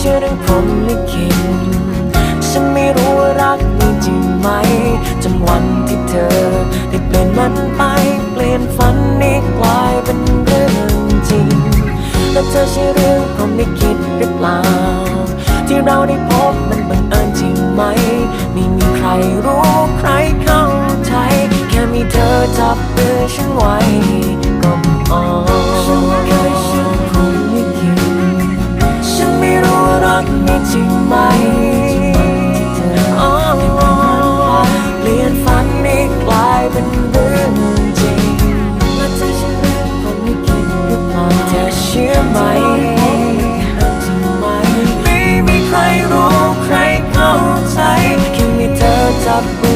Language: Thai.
เรื่องพรมลิขิตฉันไม่รู้ว่ารักมีจริงไหมจนวันที่เธอได้เปลี่ยนมันไป เปลี่ยนฝันนี้กลายเป็นเรื่องจริง แล้วเธอใช่เรื่องพรมลิขิตหรือเปล่า ที่เราได้พบมันบังเอิญจริงไหม ไม่มีใครรู้ใครเข้าใจ แค่มีเธอจับมือฉันไว้ ริงไหมเลียนฝันให้กลายเป็นเรื่องจริงและเจะเลืคนไม่คิดหรือเปล่าเธอเชื่อไหมไม่มีใครรู้ใครเข้าใจแค่มีเธอจับ